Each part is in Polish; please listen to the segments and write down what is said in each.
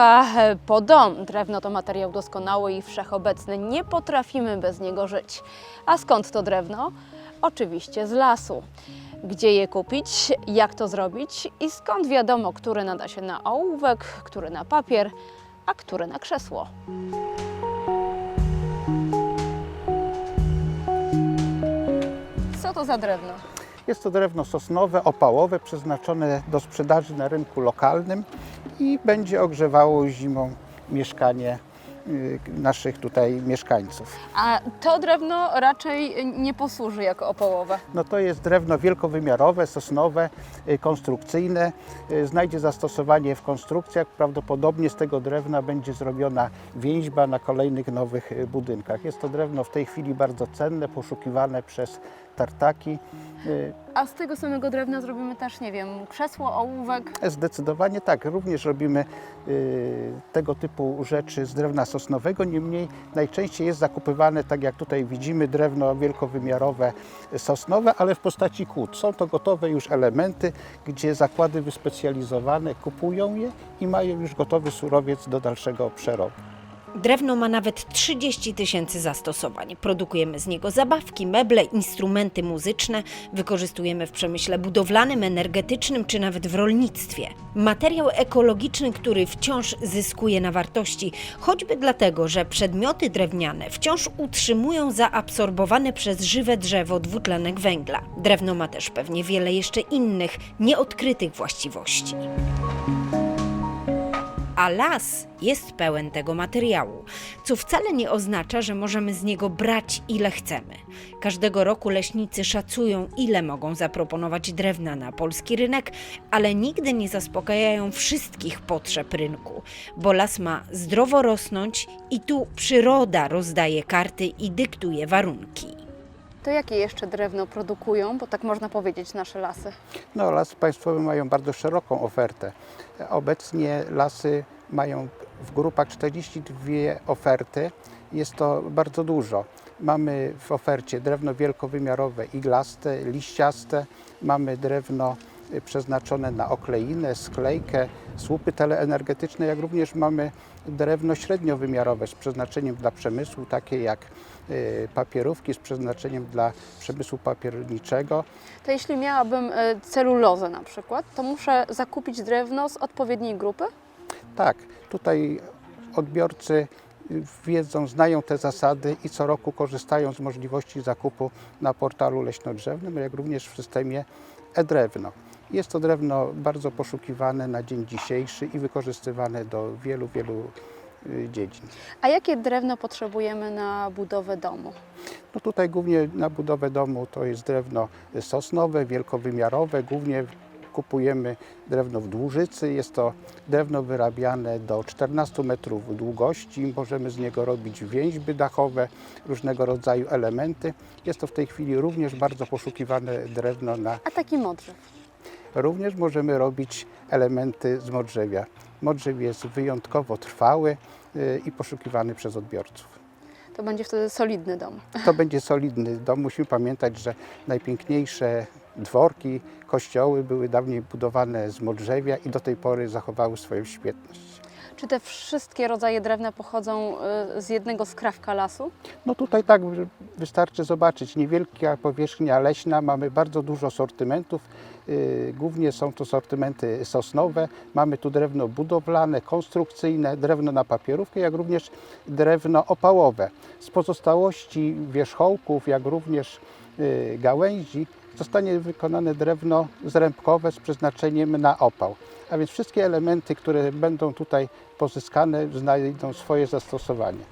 e, po dom. Drewno to materiał doskonały i wszechobecny. Nie potrafimy bez niego żyć. A skąd to drewno? Oczywiście z lasu. Gdzie je kupić, jak to zrobić i skąd wiadomo, który nada się na ołówek, który na papier, a który na krzesło. Co to za drewno? Jest to drewno sosnowe, opałowe, przeznaczone do sprzedaży na rynku lokalnym i będzie ogrzewało zimą mieszkanie y, naszych tutaj mieszkańców. A to drewno raczej nie posłuży jako opałowe. No to jest drewno wielkowymiarowe, sosnowe, y, konstrukcyjne. Y, Znajdzie zastosowanie w konstrukcjach. Prawdopodobnie z tego drewna będzie zrobiona więźba na kolejnych nowych budynkach. Jest to drewno w tej chwili bardzo cenne, poszukiwane przez tartaki. A z tego samego drewna zrobimy też, nie wiem, krzesło, ołówek. Zdecydowanie tak. Również robimy y, tego typu rzeczy z drewna sosnowego. Niemniej najczęściej jest zakupywane, tak jak tutaj widzimy, drewno wielkowymiarowe sosnowe, ale w postaci kłód. Są to gotowe już elementy, gdzie zakłady wyspecjalizowane kupują je i mają już gotowy surowiec do dalszego przerobu. Drewno ma nawet 30 tysięcy zastosowań. Produkujemy z niego zabawki, meble, instrumenty muzyczne, wykorzystujemy w przemyśle budowlanym, energetycznym czy nawet w rolnictwie. Materiał ekologiczny, który wciąż zyskuje na wartości, choćby dlatego, że przedmioty drewniane wciąż utrzymują zaabsorbowane przez żywe drzewo dwutlenek węgla. Drewno ma też pewnie wiele jeszcze innych, nieodkrytych właściwości. A las jest pełen tego materiału, co wcale nie oznacza, że możemy z niego brać ile chcemy. Każdego roku leśnicy szacują, ile mogą zaproponować drewna na polski rynek, ale nigdy nie zaspokajają wszystkich potrzeb rynku, bo las ma zdrowo rosnąć i tu przyroda rozdaje karty i dyktuje warunki. To jakie jeszcze drewno produkują, bo tak można powiedzieć, nasze lasy? No, lasy państwowe mają bardzo szeroką ofertę. Obecnie lasy mają w grupach 42 oferty. Jest to bardzo dużo. Mamy w ofercie drewno wielkowymiarowe, iglaste, liściaste. Mamy drewno y, przeznaczone na okleinę, sklejkę, słupy teleenergetyczne, jak również mamy drewno średniowymiarowe z przeznaczeniem dla przemysłu, takie jak y, papierówki z przeznaczeniem dla przemysłu papierniczego. To jeśli miałabym e, celulozę na przykład, to muszę zakupić drewno z odpowiedniej grupy? Tak, tutaj odbiorcy wiedzą, znają te zasady i co roku korzystają z możliwości zakupu na portalu leśnodrzewnym, jak również w systemie e-drewno. Jest to drewno bardzo poszukiwane na dzień dzisiejszy i wykorzystywane do wielu, wielu y, dziedzin. A jakie drewno potrzebujemy na budowę domu? No tutaj głównie na budowę domu to jest drewno sosnowe, wielkowymiarowe. Głównie kupujemy drewno w dłużycy. Jest to drewno wyrabiane do 14 metrów długości. Możemy z niego robić więźby dachowe, różnego rodzaju elementy. Jest to w tej chwili również bardzo poszukiwane drewno na A taki modrzew? Również możemy robić elementy z modrzewia. Modrzew jest wyjątkowo trwały y, i poszukiwany przez odbiorców. To będzie wtedy solidny dom. To będzie solidny dom. Musimy pamiętać, że najpiękniejsze dworki, kościoły były dawniej budowane z modrzewia i do tej pory zachowały swoją świetność. Czy te wszystkie rodzaje drewna pochodzą e, z jednego skrawka lasu? No tutaj tak wy- wystarczy zobaczyć. Niewielka powierzchnia leśna, mamy bardzo dużo sortymentów. Yy, Głównie są to sortymenty sosnowe. Mamy tu drewno budowlane, konstrukcyjne, drewno na papierówkę, jak również drewno opałowe. Z pozostałości wierzchołków, jak również yy, gałęzi zostanie wykonane drewno zrębkowe z przeznaczeniem na opał. A więc wszystkie elementy, które będą tutaj pozyskane, znajdą swoje zastosowanie.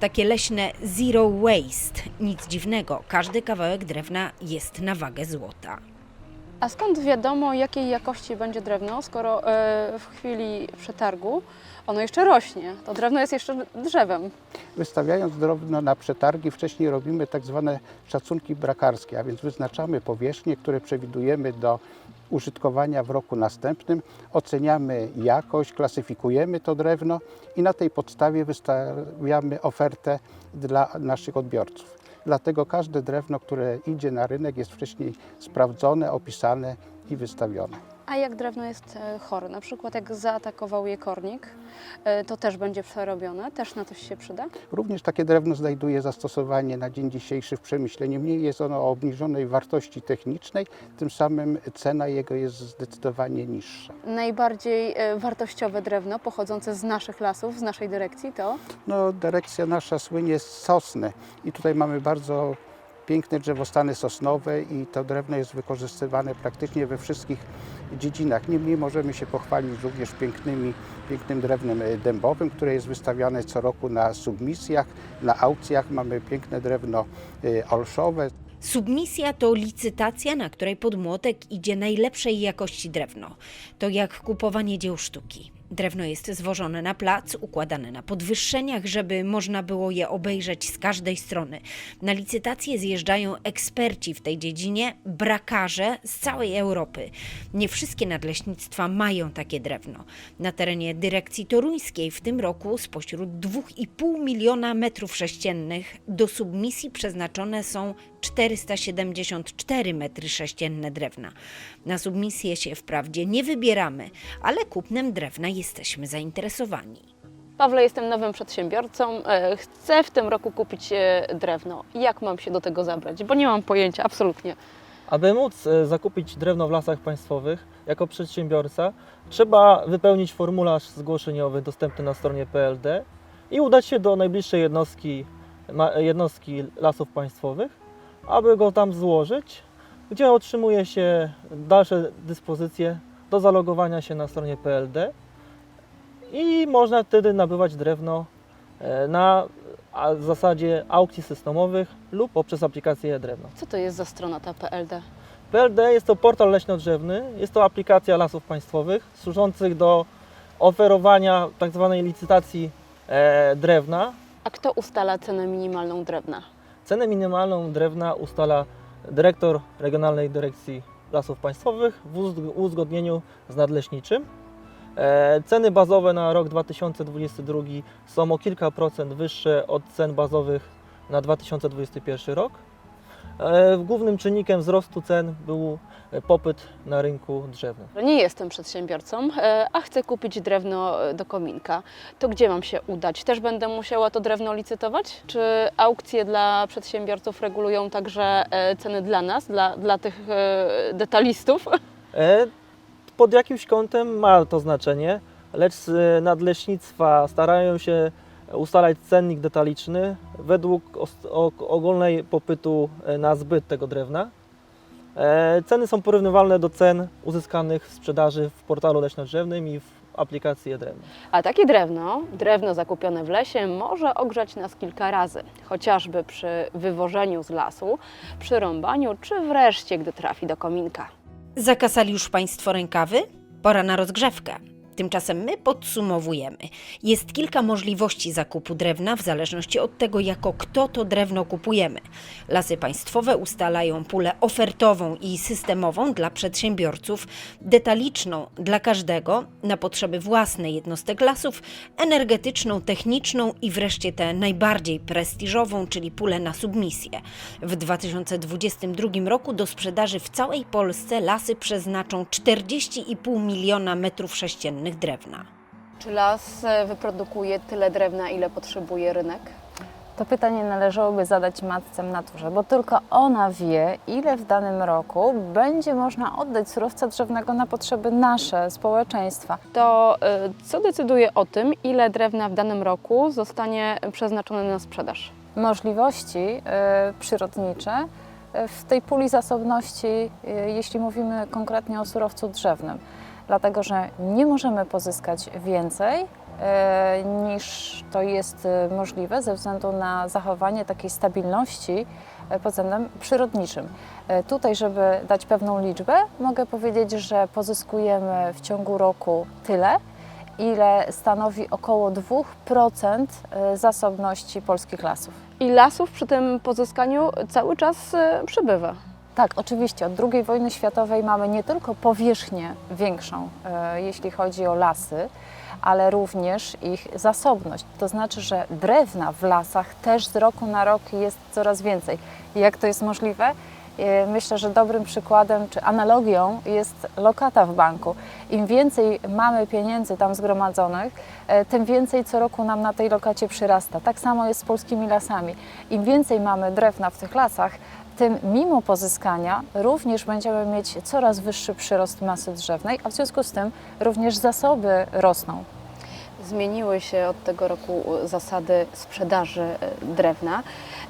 Takie leśne zero waste. Nic dziwnego, każdy kawałek drewna jest na wagę złota. A skąd wiadomo, jakiej jakości będzie drewno, skoro e, w chwili przetargu ono jeszcze rośnie? To drewno jest jeszcze drzewem. Wystawiając drewno na przetargi, wcześniej robimy tak zwane szacunki brakarskie, a więc wyznaczamy powierzchnie, które przewidujemy do użytkowania w roku następnym, oceniamy jakość, klasyfikujemy to drewno i na tej podstawie wystawiamy ofertę dla naszych odbiorców. Dlatego każde drewno, które idzie na rynek jest wcześniej sprawdzone, opisane i wystawione. A jak drewno jest e, chore, na przykład jak zaatakował je kornik, e, to też będzie przerobione, też na coś się przyda? Również takie drewno znajduje zastosowanie na dzień dzisiejszy w przemyśle. Niemniej jest ono o obniżonej wartości technicznej, tym samym cena jego jest zdecydowanie niższa. Najbardziej e, wartościowe drewno pochodzące z naszych lasów, z naszej dyrekcji to No, dyrekcja nasza słynie z sosny i tutaj mamy bardzo piękne drzewostany sosnowe i to drewno jest wykorzystywane praktycznie we wszystkich dziedzinach. Niemniej możemy się pochwalić również pięknymi, pięknym drewnem e, dębowym, które jest wystawiane co roku na submisjach, na aukcjach. Mamy piękne drewno e, olszowe. Submisja to licytacja, na której pod młotek idzie najlepszej jakości drewno. To jak kupowanie dzieł sztuki. Drewno jest zwożone na plac, układane na podwyższeniach, żeby można było je obejrzeć z każdej strony. Na licytacje zjeżdżają eksperci w tej dziedzinie, brakarze z całej Europy. Nie wszystkie nadleśnictwa mają takie drewno. Na terenie dyrekcji toruńskiej w tym roku spośród 2,5 miliona metrów sześciennych do submisji przeznaczone są 474 metry sześcienne drewna. Na submisję się wprawdzie nie wybieramy, ale kupnem drewna jesteśmy zainteresowani. Pawle, jestem nowym przedsiębiorcą. e, Chcę w tym roku kupić e, drewno. Jak mam się do tego zabrać? Bo nie mam pojęcia, absolutnie. Aby móc e, zakupić drewno w lasach państwowych jako przedsiębiorca, trzeba wypełnić formularz zgłoszeniowy dostępny na stronie PLD i udać się do najbliższej jednostki, jednostki lasów państwowych, aby go tam złożyć, gdzie otrzymuje się dalsze dyspozycje do zalogowania się na stronie PLD i można wtedy nabywać drewno e, na zasadzie aukcji systemowych lub poprzez aplikację e-drewno. Co to jest za strona ta PLD? PLD jest to portal leśnodrzewny, jest to aplikacja lasów państwowych służących do oferowania tzw. licytacji e, drewna. A kto ustala cenę minimalną drewna? Cenę minimalną drewna ustala dyrektor Regionalnej Dyrekcji Lasów Państwowych w uzg- uzgodnieniu z nadleśniczym. E, Ceny bazowe na rok 2022 są o kilka procent wyższe od cen bazowych na 2021 rok. E, Głównym czynnikiem wzrostu cen był popyt na rynku drzewnym. Nie jestem przedsiębiorcą, e, a chcę kupić drewno do kominka. To gdzie mam się udać? Też będę musiała to drewno licytować? Czy aukcje dla przedsiębiorców regulują także ceny dla nas, dla, dla tych detalistów? E, Pod jakimś kątem ma to znaczenie, lecz e, nadleśnictwa starają się ustalać cennik detaliczny według ogólnej popytu e, na zbyt tego drewna. E, Ceny są porównywalne do cen uzyskanych w sprzedaży w portalu leśnodrzewnym i w aplikacji e-drewno. A takie drewno, drewno zakupione w lesie, może ogrzać nas kilka razy, chociażby przy wywożeniu z lasu, przy rąbaniu, czy wreszcie, gdy trafi do kominka. Zakasali już Państwo rękawy? Pora na rozgrzewkę. Tymczasem my podsumowujemy. Jest kilka możliwości zakupu drewna w zależności od tego, jako kto to drewno kupujemy. Lasy państwowe ustalają pulę ofertową i systemową dla przedsiębiorców, detaliczną dla każdego na potrzeby własne jednostek lasów, energetyczną, techniczną i wreszcie tę najbardziej prestiżową, czyli pulę na submisję. W 2022 roku do sprzedaży w całej Polsce lasy przeznaczą 40,5 miliona metrów sześciennych drewna. Czy las e, wyprodukuje tyle drewna, ile potrzebuje rynek? To pytanie należałoby zadać matce naturze, bo tylko ona wie, ile w danym roku będzie można oddać surowca drzewnego na potrzeby nasze, społeczeństwa. To e, co decyduje o tym, ile drewna w danym roku zostanie przeznaczone na sprzedaż? Możliwości e, przyrodnicze w tej puli zasobności, jeśli mówimy konkretnie o surowcu drzewnym, dlatego że nie możemy pozyskać więcej e, niż to jest e, możliwe ze względu na zachowanie takiej stabilności e, pod względem przyrodniczym. Tutaj, żeby dać pewną liczbę, mogę powiedzieć, że pozyskujemy w ciągu roku tyle, ile stanowi około 2% e, zasobności polskich lasów. I lasów przy tym pozyskaniu cały czas przybywa. Tak, oczywiście. Od II wojny światowej mamy nie tylko powierzchnię większą, e, jeśli chodzi o lasy, ale również ich zasobność. To znaczy, że drewna w lasach też z roku na rok jest coraz więcej. Jak to jest możliwe? E, Myślę, że dobrym przykładem czy analogią jest lokata w banku. Im więcej mamy pieniędzy tam zgromadzonych, e, tym więcej co roku nam na tej lokacie przyrasta. Tak samo jest z polskimi lasami. Im więcej mamy drewna w tych lasach, tym mimo pozyskania również będziemy mieć coraz wyższy przyrost masy drzewnej, a w związku z tym również zasoby rosną. Zmieniły się od tego roku zasady sprzedaży e, drewna.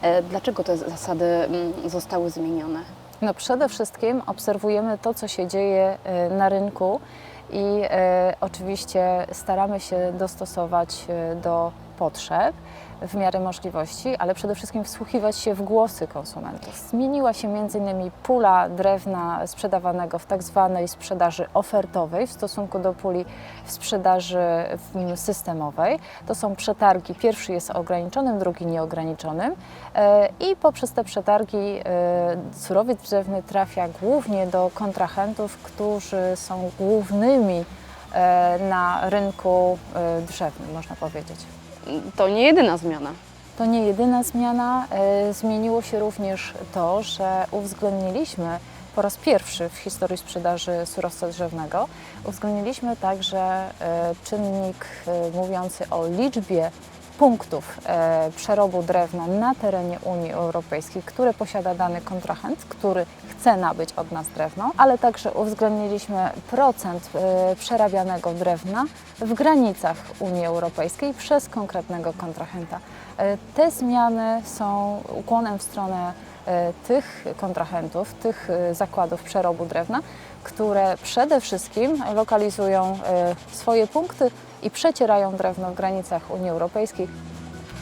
E, Dlaczego te zasady mm, zostały zmienione? No przede wszystkim obserwujemy to, co się dzieje e, na rynku i oczywiście staramy się dostosować do potrzeb w miarę możliwości, ale przede wszystkim wsłuchiwać się w głosy konsumentów. Zmieniła się m.in. pula drewna sprzedawanego w tak zwanej sprzedaży ofertowej w stosunku do puli w sprzedaży systemowej. To są przetargi. Pierwszy jest ograniczonym, drugi nieograniczonym. E, I poprzez te przetargi e, surowiec drzewny trafia głównie do kontrahentów, którzy są głównymi e, na rynku drzewnym, można powiedzieć. To nie jedyna zmiana. To nie jedyna zmiana. E, Zmieniło się również to, że uwzględniliśmy po raz pierwszy w historii sprzedaży surowca drzewnego, uwzględniliśmy także e, czynnik e, mówiący o liczbie punktów e, przerobu drewna na terenie Unii Europejskiej, które posiada dany kontrahent, który chce nabyć od nas drewno, ale także uwzględniliśmy procent e, przerabianego drewna w granicach Unii Europejskiej przez konkretnego kontrahenta. E, Te zmiany są ukłonem w stronę tych kontrahentów, tych zakładów przerobu drewna, które przede wszystkim lokalizują swoje punkty i przecierają drewno w granicach Unii Europejskiej.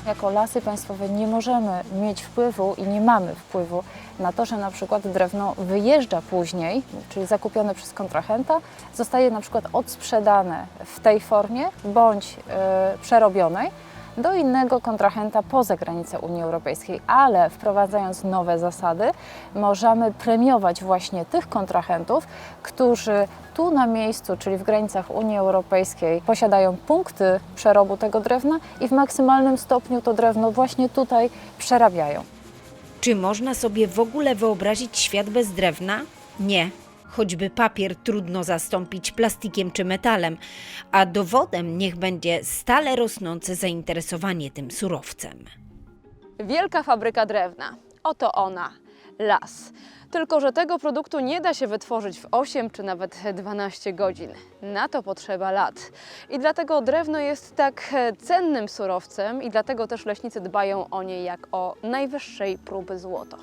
Jako lasy państwowe nie możemy mieć wpływu i nie mamy wpływu na to, że na przykład drewno wyjeżdża później, czyli zakupione przez kontrahenta, zostaje na przykład odsprzedane w tej formie bądź e, przerobionej do innego kontrahenta poza granicę Unii Europejskiej, ale wprowadzając nowe zasady, możemy premiować właśnie tych kontrahentów, którzy tu na miejscu, czyli w granicach Unii Europejskiej, posiadają punkty przerobu tego drewna i w maksymalnym stopniu to drewno właśnie tutaj przerabiają. Czy można sobie w ogóle wyobrazić świat bez drewna? Nie. Choćby papier trudno zastąpić plastikiem czy metalem, a dowodem niech będzie stale rosnące zainteresowanie tym surowcem. Wielka fabryka drewna. Oto ona, las. Tylko, że tego produktu nie da się wytworzyć w 8 czy nawet 12 godzin. Na to potrzeba lat. I dlatego drewno jest tak cennym surowcem i dlatego też leśnicy dbają o nie jak o najwyższej próby złoto.